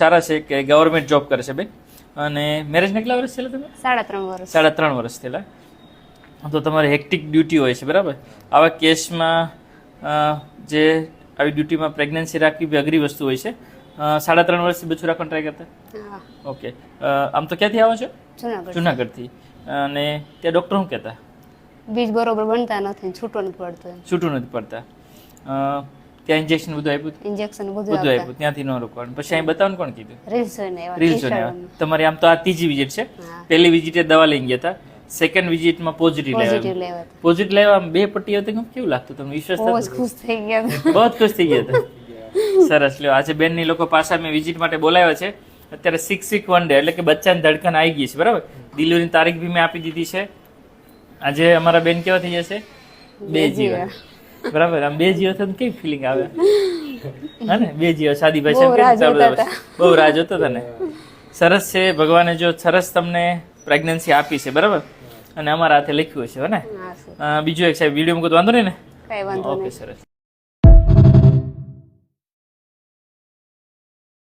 સારા છે કે government job કરે છે બેન અને મેરેજને કેટલા વર્ષ થયેલા તમે? સાડા ત્રણ વર્ષ. સાડા ત્રણ વર્ષ થયેલા. તો તમારે હેક્ટિક ડ્યુટી હોય છે બરાબર? આવા કેસમાં જે આવી ડ્યુટીમાં પ્રેગ્નન્સી રાખવી બી અઘરી વસ્તુ હોય છે. સાડા ત્રણ વર્ષથી બચ્ચું રાખવાનું ટ્રાય કરતા? ઓકે. આમ તો ક્યાંથી આવો છો? જુનાગઢથી. અને ત્યાં ડૉક્ટર શું કહેતા? બીજ બરોબર બનતા નથી છૂટો નથી પડતો છૂટું નથી પડતા. ત્યાં ઇન્જેક્શન બધું આપ્યું ઇન્જેક્શન બધું બધું આપ્યું ત્યાંથી ન રોકવાનું. પછી અહીં બતાવવાનું કોણ કીધું? રીલ્સ. તમારી આમ તો આ ત્રીજી વિઝિટ છે. પહેલી વિઝિટે દવા લઈ ગયા હતા. સેકન્ડ વિઝિટમાં પોઝિટિવ પોઝિટિવ લેવા. પોઝિટિવ લેવા બે પટ્ટી હતી કેવું લાગતું તમને? વિશ્વાસ બહુ ખુશ થઈ ગયા બહુ ખુશ થઈ ગયા હતા. સરસ. લ્યો આજે બેનની લોકો પાછા મેં વિઝિટ માટે બોલાવ્યા છે. અત્યારે સિક્સ વીક વન ડે એટલે કે બચ્ચાની ધડકન આવી ગઈ છે બરાબર? ડિલિવરીની તારીખ બી મેં આપી દીધી છે. આજે અમારા બેન કેવા થઈ જશે? બે જીવા. બરાબર આમ બે જીવો થઈને કેવી ફિલિંગ આવે? હા ને? બે જીવો સાદી ભાષા બહુ રાહ જોતો હતો ને? સરસ છે ભગવાને જો સરસ તમને પ્રેગ્નન્સી આપી છે બરાબર? અને અમારા હાથે લખ્યું છે હો ને? બીજું એક સાહેબ વીડિયો મૂકો વાંધો નહીં ને? ઓકે સરસ.